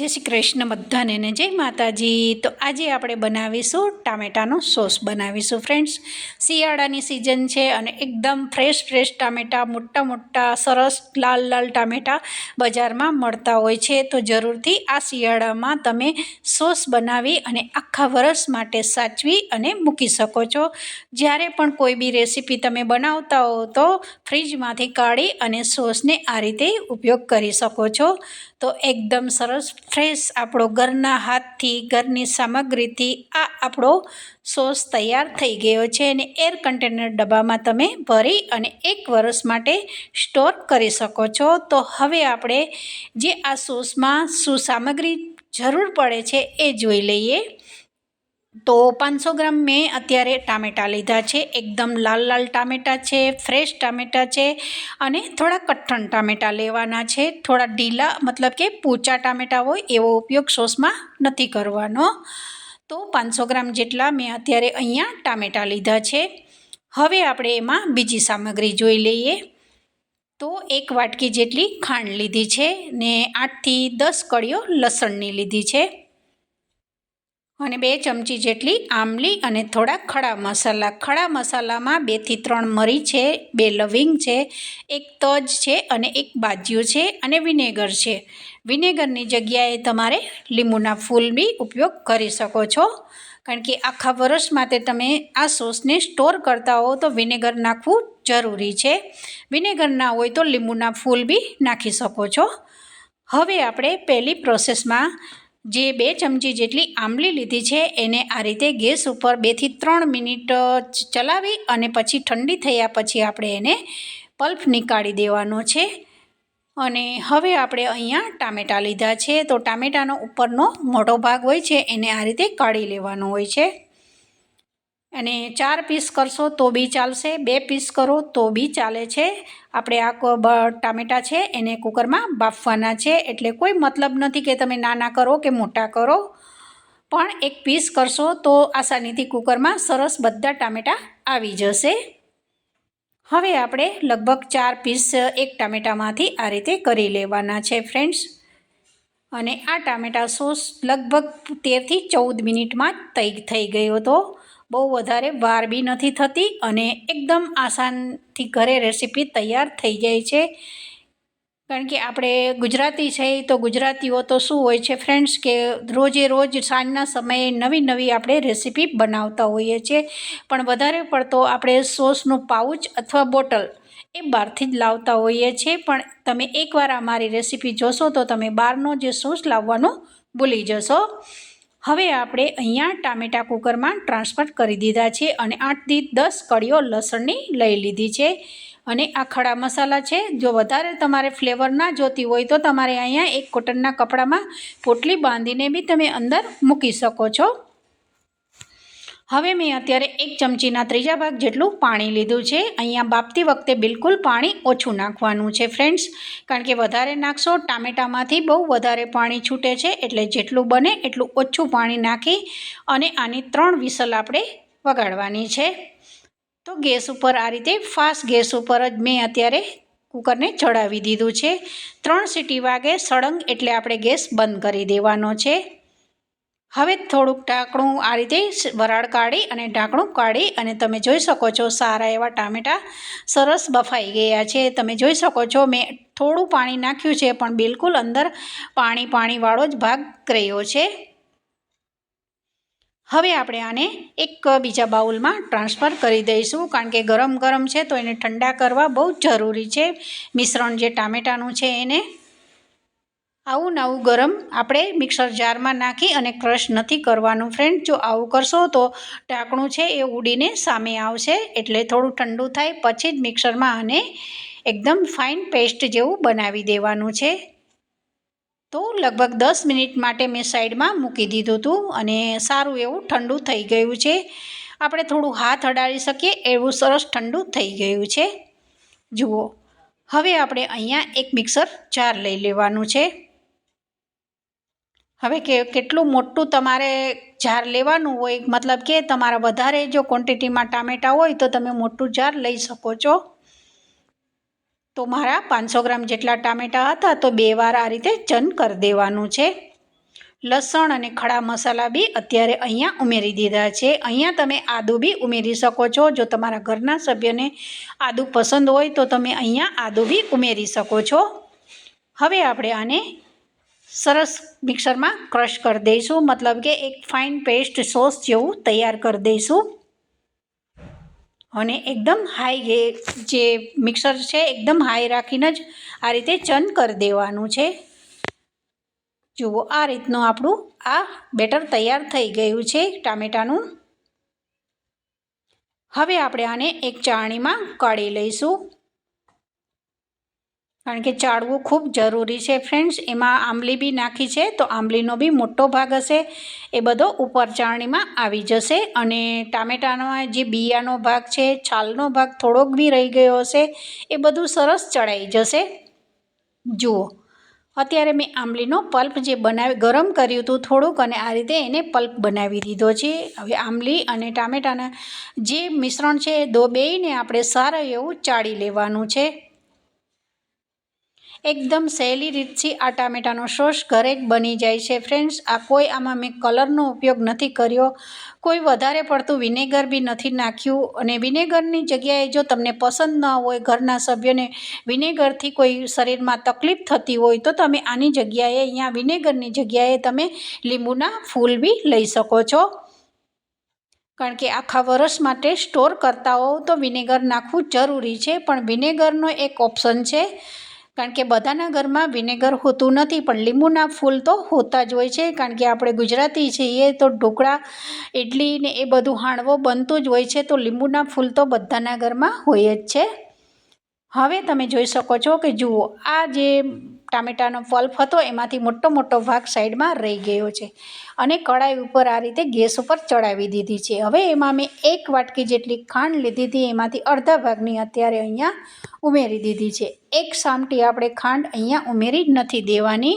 જય શ્રી કૃષ્ણ બધાને ને જય માતાજી. તો આજે આપણે બનાવીશું ટામેટાનો સોસ બનાવીશું ફ્રેન્ડ્સ શિયાળાની સિઝન છે અને એકદમ ફ્રેશ ફ્રેશ ટામેટા, મોટા મોટા, સરસ, લાલ લાલ ટામેટા બજારમાં મળતા હોય છે. તો જરૂરથી આ શિયાળામાં તમે સોસ બનાવી અને આખા વરસ માટે સાચવી અને મૂકી શકો છો. જ્યારે પણ કોઈ બી રેસીપી તમે બનાવતા હો તો ફ્રીજમાંથી કાઢી અને સોસને આ રીતે ઉપયોગ કરી શકો છો. તો એકદમ સરસ ફ્રેશ આપણો ઘરના હાથથી, ઘરની સામગ્રીથી આ આપણો સોસ તૈયાર થઈ ગયો છે અને એર કન્ટેનર ડબ્બામાં તમે ભરી અને એક વરસ માટે સ્ટોર કરી શકો છો. તો હવે આપણે જે આ સોસમાં શું સામગ્રી જરૂર પડે છે એ જોઈ લઈએ. તો પાંચસો ગ્રામ મેં અત્યારે ટામેટાં લીધા છે. એકદમ લાલ લાલ ટામેટાં છે, ફ્રેશ ટામેટાં છે અને થોડા કઠણ ટામેટાં લેવાના છે. થોડા ઢીલા, મતલબ કે પૂચા ટામેટાં હોય એવો ઉપયોગ સોસમાં નથી કરવાનો. તો પાંચસો ગ્રામ જેટલા મેં અત્યારે અહીંયા ટામેટાં લીધા છે. હવે આપણે એમાં બીજી સામગ્રી જોઈ લઈએ. તો એક વાટકી જેટલી ખાંડ લીધી છે ને આઠથી દસ કળીઓ લસણની લીધી છે. અને બે ચમચી જેટલી આમલી અને થોડા ખડા મસાલા. ખડા મસાલામાં બેથી ત્રણ મરી છે, બે લવિંગ છે, એક તજ છે અને એક બાજ્યું છે અને વિનેગર છે. વિનેગરની જગ્યાએ તમારે લીંબુના ફૂલ બી ઉપયોગ કરી શકો છો. કારણ કે આખા વર્ષ માટે તમે આ સોસને સ્ટોર કરતા હો તો વિનેગર નાખવું જરૂરી છે. વિનેગર ના હોય તો લીંબુના ફૂલ બી નાખી શકો છો. હવે આપણે પહેલી પ્રોસેસમાં જે બે ચમચી જેટલી આંબલી લીધી છે, એને આ રીતે ગેસ ઉપર બેથી ત્રણ મિનિટ ચલાવી અને પછી ઠંડી થયા પછી આપણે એને પલ્પ નીકાળી દેવાનો છે. અને હવે આપણે અહીંયા ટામેટાં લીધા છે. તો ટામેટાનો ઉપરનો મોટો ભાગ હોય છે, એને આ રીતે કાઢી લેવાનો હોય છે. અને ચાર પીસ કરશો તો બી ચાલશે, બે પીસ કરો તો બી ચાલે છે. આપણે આ ટામેટાં છે, એને કુકરમાં બાફવાના છે. એટલે કોઈ મતલબ નથી કે તમે નાના કરો કે મોટા કરો. પણ એક પીસ કરશો તો આસાનીથી કુકરમાં સરસ બધા ટામેટાં આવી જશે. હવે આપણે લગભગ ચાર પીસ એક ટામેટામાંથી આ રીતે કરી લેવાના છે ફ્રેન્ડ્સ અને આ ટામેટા સોસ લગભગ તેરથી ચૌદ મિનિટમાં તૈ, થઈ ગયો હતો બહુ વધારે વાર બી નથી થતી અને એકદમ આસાનથી ઘરે રેસીપી તૈયાર થઈ જાય છે. કારણ કે આપણે ગુજરાતી છે તો ગુજરાતીઓ તો શું હોય છે ફ્રેન્ડ્સ કે રોજે રોજ સાંજના સમયે નવી નવી આપણે રેસીપી બનાવતા હોઈએ છીએ પણ વધારે પડતો આપણે સોસનું પાઉચ અથવા બોટલ એ બહારથી જ લાવતા હોઈએ છીએ પણ તમે એકવાર અમારી રેસીપી જોશો તો તમે બહારનો જે સોસ લાવવાનું ભૂલી જશો. હવે આપણે અહીંયા ટામેટા કુકરમાં ટ્રાન્સફર કરી દીધા છે અને આઠથી દસ કળીઓ લસણની લઈ લીધી છે. અને આ ખડા મસાલા છે. જો વધારે તમારે ફ્લેવર ના જોતી હોય તો તમારે અહીંયા એક કોટનના કપડામાં પોટલી બાંધીને બી તમે અંદર મૂકી શકો છો. હવે મેં અત્યારે એક ચમચીના ત્રીજા ભાગ જેટલું પાણી લીધું છે. અહીંયા બાફતી વખતે બિલકુલ પાણી ઓછું નાખવાનું છે ફ્રેન્ડ્સ. કારણ કે વધારે નાખશો ટામેટામાંથી બહુ વધારે પાણી છૂટે છે, એટલે જેટલું બને એટલું ઓછું પાણી નાખી અને આની ત્રણ વિસલ આપણે વગાડવાની છે. તો ગેસ ઉપર આ રીતે ફાસ્ટ ગેસ ઉપર જ મેં અત્યારે કુકરને ચડાવી દીધું છે. ત્રણ સીટી વાગે સળંગ એટલે આપણે ગેસ બંધ કરી દેવાનો છે. હવે થોડુંક ઢાંકણું આ રીતે વરાળ કાઢી અને ઢાંકણું કાઢી અને તમે જોઈ શકો છો સારા એવા ટામેટાં સરસ બફાઈ ગયા છે. તમે જોઈ શકો છો મેં થોડું પાણી નાખ્યું છે પણ બિલકુલ અંદર પાણી પાણીવાળો જ ભાગ રહ્યો છે. હવે આપણે આને એક બીજા બાઉલમાં ટ્રાન્સફર કરી દઈશું કારણ કે ગરમ ગરમ છે તો એને ઠંડા કરવા બહુ જ જરૂરી છે. મિશ્રણ જે ટામેટાનું છે એને આવું નવું ગરમ આપણે મિક્સર જારમાં નાખી અને ક્રશ નથી કરવાનું ફ્રેન્ડ જો આવું કરશો તો ઢાંકણું છે એ ઉડીને સામે આવશે એટલે થોડું ઠંડુ થાય, પછી જ મિક્સરમાં આને એકદમ ફાઇન પેસ્ટ જેવું બનાવી દેવાનું છે. તો લગભગ દસ મિનિટ માટે મેં સાઈડમાં મૂકી દીધું હતું અને સારું એવું ઠંડુ થઈ ગયું છે. આપણે થોડું હાથ અડાડી શકીએ એવું સરસ ઠંડુ થઈ ગયું છે. જુઓ, હવે આપણે અહીંયા એક મિક્સર જાર લઈ લેવાનું છે. હવે કે કેટલું મોટું તમારે જાર લેવાનું હોય, મતલબ કે તમારા વધારે જો ક્વોન્ટિટીમાં ટામેટાં હોય તો તમે મોટું જાર લઈ શકો છો. તો મારા પાંચસો ગ્રામ જેટલા ટામેટાં હતા તો બે વાર આ રીતે ચન કરી દેવાનું છે. લસણ અને ખડા મસાલા બી અત્યારે અહીંયા ઉમેરી દીધા છે. અહીંયા તમે આદું બી ઉમેરી શકો છો. જો તમારા ઘરના સભ્યને આદું પસંદ હોય તો તમે અહીંયા આદું બી ઉમેરી શકો છો. હવે આપણે આને સરસ મિક્સરમાં ક્રશ કરી દઈશું. મતલબ કે એક ફાઇન પેસ્ટ સોસ જેવું તૈયાર કરી દઈશું. અને એકદમ હાઈ જે મિક્સર છે, એકદમ હાઈ રાખીને જ આ રીતે ચન કરી દેવાનું છે. જુઓ, આ રીતનું આપણું આ બેટર તૈયાર થઈ ગયું છે ટામેટાનું. હવે આપણે આને એક ચાણીમાં કાઢી લઈશું. કારણ કે ચાળવું ખૂબ જરૂરી છે ફ્રેન્ડ્સ. એમાં આંબલી બી નાખી છે, તો આંબલીનો બી મોટો ભાગ હશે. એ બધો ઉપર ચાળણીમાં આવી જશે અને ટામેટાનો જે બિયાનો ભાગ છે, છાલનો ભાગ થોડોક બી રહી ગયો હશે, એ બધું સરસ ચડાઈ જશે. જુઓ, અત્યારે મેં આંબલીનો પલ્પ જે બનાવી, ગરમ કર્યું હતું થોડુંક અને આ રીતે એને પલ્પ બનાવી દીધો છે. હવે આંબલી અને ટામેટાના જે મિશ્રણ છે, એ દો બેયને આપણે સારા એવું ચાળી લેવાનું છે. એકદમ સહેલી રીતથી આ ટામેટાનો સોસ ઘરે જ બની જાય છે. ફ્રેન્ડ્સ, આ કોઈ આમાં મેં કલરનો ઉપયોગ નથી કર્યો. કોઈ વધારે પડતું વિનેગર બી નથી નાખ્યું. અને વિનેગરની જગ્યાએ જો તમને પસંદ ન હોય ઘરના સભ્યોને વિનેગરથી કોઈ શરીરમાં તકલીફ થતી હોય, તો તમે આની જગ્યાએ, અહીંયા વિનેગરની જગ્યાએ તમે લીંબુના ફૂલ બી લઈ શકો છો. કારણ કે આખા વરસ માટે સ્ટોર કરતા હોવ તો વિનેગર નાખવું જરૂરી છે, પણ વિનેગરનો એક ઓપ્શન છે. કારણ કે બધાના ઘરમાં વિનેગર હોતું નથી, પણ લીંબુના ફૂલ તો હોતા જ હોય છે. કારણ કે આપણે ગુજરાતી છીએ તો ઢોકળા ઇડલી ને એ બધું હાંડવો બનતું જ હોય છે, તો લીંબુના ફૂલ તો બધાના ઘરમાં હોય જ છે. હવે તમે જોઈ શકો છો કે જુઓ, આ જે ટામેટાનો પલ્પ હતો, એમાંથી મોટો મોટો ભાગ સાઈડમાં રહી ગયો છે અને કડાઈ ઉપર આ રીતે ગેસ ઉપર ચડાવી દીધી છે. હવે એમાં મેં એક વાટકી જેટલી ખાંડ લીધી હતી, એમાંથી અડધા ભાગની અત્યારે અહીંયા ઉમેરી દીધી છે. એક સામટી આપણે ખાંડ અહીંયા ઉમેરી નથી દેવાની.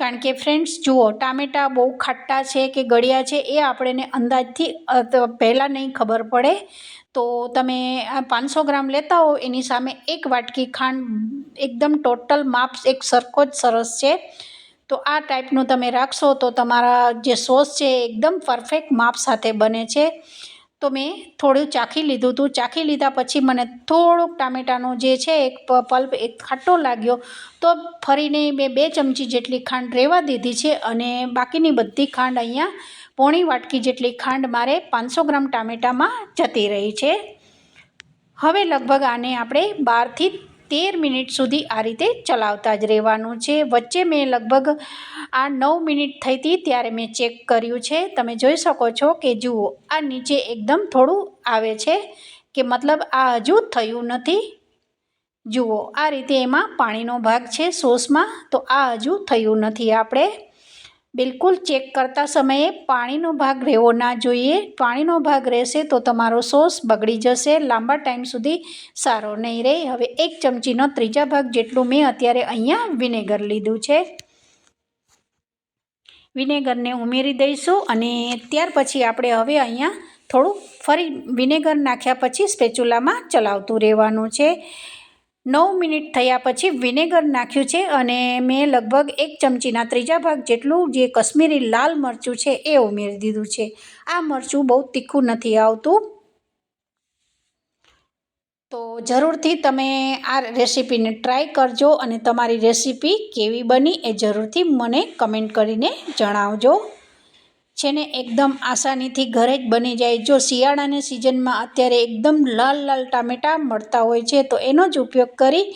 કારણ કે ફ્રેન્ડ્સ જુઓ, ટામેટાં બહુ ખાટા છે કે ગળ્યા છે, એ આપણને અંદાજથી પહેલાં નહીં ખબર પડે. તો તમે પાંચસો ગ્રામ લેતા હો, એની સામે એક વાટકી ખાંડ, એકદમ ટોટલ માપ એક સરખો જ સરસ છે. તો આ ટાઈપનું તમે રાખશો તો તમારા જે સોસ છે એકદમ પરફેક્ટ માપ સાથે બને છે. તો મેં થોડું ચાખી લીધું હતું ચાખી લીધા પછી મને થોડુંક ટામેટાનું જે છે એક પલ્પ એક ખાટો લાગ્યો. તો ફરીને મેં બે ચમચી જેટલી ખાંડ રહેવા દીધી છે અને બાકીની બધી ખાંડ અહીંયા પોણી વાટકી જેટલી ખાંડ મારે પાંચસો ગ્રામ ટામેટામાં જતી રહી છે. હવે લગભગ આને આપણે બારથી તેર મિનિટ સુધી આ રીતે ચલાવતા જ રહેવાનું છે. વચ્ચે મેં લગભગ આ નવ મિનિટ થઈ હતી ત્યારે મેં ચેક કર્યું છે. તમે જોઈ શકો છો કે જુઓ, આ નીચે એકદમ થોડું આવે છે કે મતલબ આ હજુ થયું નથી. જુઓ, આ રીતે એમાં પાણીનો ભાગ છે સોસમાં, તો આ હજુ થયું નથી આપણે. બિલકુલ ચેક કરતા સમયે પાણીનો ભાગ રહેવો ના જોઈએ. પાણીનો ભાગ રહેશે તો તમારો સોસ બગડી જશે. લાંબા ટાઈમ સુધી સારો નહીં રહે. હવે એક ચમચીનો ત્રીજા ભાગ જેટલું મેં અત્યારે અહીંયા વિનેગર લીધું છે. વિનેગરને ઉમેરી દઈશું અને ત્યાર પછી આપણે હવે અહીંયા થોડું ફરી વિનેગર નાખ્યા પછી સ્પેચ્યુલામાં ચલાવતું રહેવાનું છે. નવ મિનિટ થયા પછી વિનેગર નાખ્યું છે અને મેં લગભગ એક ચમચીના ત્રીજા ભાગ જેટલું જે કશ્મીરી લાલ મરચું છે એ ઉમેરી દીધું છે. આ મરચું બહુ તીખું નથી આવતું. તો જરૂરથી તમે આ રેસીપીને ટ્રાય કરજો અને તમારી રેસીપી કેવી બની એ જરૂરથી મને કમેન્ટ કરીને જણાવજો. છે ને એકદમ આસાનીથી ઘરે જ બની જાય. જો શિયાળાની સિઝનમાં અત્યારે એકદમ લાલ લાલ ટામેટાં મળતા હોય છે, તો એનો જ ઉપયોગ કરી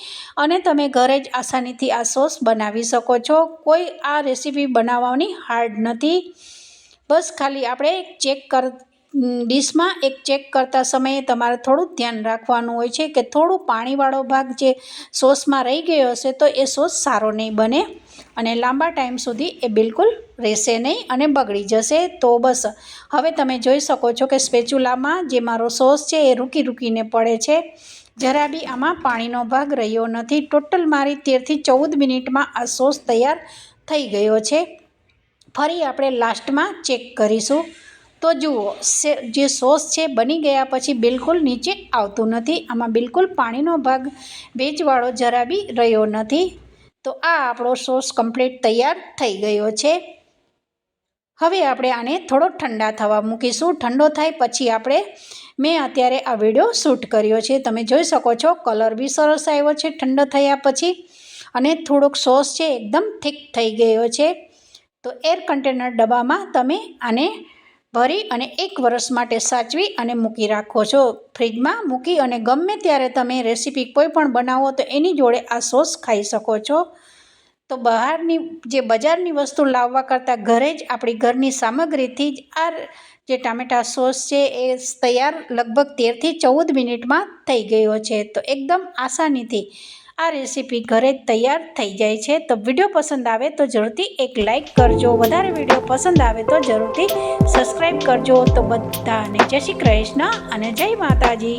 અને તમે ઘરે જ આસાનીથી આ સોસ બનાવી શકો છો. કોઈ આ રેસીપી બનાવવાની હાર્ડ નથી. બસ ખાલી આપણે ચેક કર, ડીશમાં એક ચેક કરતા સમયે તમારે થોડું ધ્યાન રાખવાનું હોય છે કે થોડું પાણીવાળો ભાગ જે સોસમાં રહી ગયો હશે, તો એ સોસ સારો નહીં બને. અને લાંબા ટાઈમ સુધી એ બિલકુલ રહેશે નહીં અને બગડી જશે તો બસ. હવે તમે જોઈ શકો છો કે સ્પેચ્યુલામાં જે મારો સોસ છે એ રૂકી રૂકીને પડે છે. જરા બી આમાં પાણીનો ભાગ રહ્યો નથી. ટોટલ મારી તેરથી ચૌદ મિનિટમાં આ સોસ તૈયાર થઈ ગયો છે. ફરી આપણે લાસ્ટમાં ચેક કરીશું. તો જુઓ જે સોસ છે બની ગયા પછી બિલકુલ નીચે આવતું નથી. આમાં બિલકુલ પાણીનો ભાગ, ભેજવાળો જરા બી રહ્યો નથી. તો આ આપણો સોસ કમ્પ્લીટ તૈયાર થઈ ગયો છે. હવે આપણે આને થોડો ઠંડા થવા મૂકીશું. ઠંડો થાય પછી આપણે મેં અત્યારે આ વીડિયો શૂટ કર્યો છે. તમે જોઈ શકો છો, કલર બી સરસ આવ્યો છે ઠંડો થયા પછી અને થોડોક સોસ છે એકદમ થીક થઈ ગયો છે. તો એર કન્ટેનર ડબ્બામાં તમે આને ભરી અને એક વર્ષ માટે સાચવી અને મૂકી રાખો. છો ફ્રીજમાં મૂકી અને ગમે ત્યારે તમે રેસીપી કોઈ પણ બનાવો, તો એની જોડે આ સોસ ખાઈ શકો છો. તો બહારની જે બજારની વસ્તુ લાવવા કરતાં ઘરે જ આપણી ઘરની સામગ્રીથી જ આ જે ટામેટા સોસ છે, એ તૈયાર લગભગ તેરથી ચૌદ મિનિટમાં થઈ ગયો છે. તો એકદમ આસાનીથી આ રેસીપી ઘરે તૈયાર થઈ જાય છે. તો વીડિયો પસંદ આવે તો જરૂરથી એક લાઇક કરજો. વધારે વીડિયો પસંદ આવે તો જરૂરથી સબસ્ક્રાઈબ કરજો. તો બધાને જય શ્રી કૃષ્ણ અને જય માતાજી.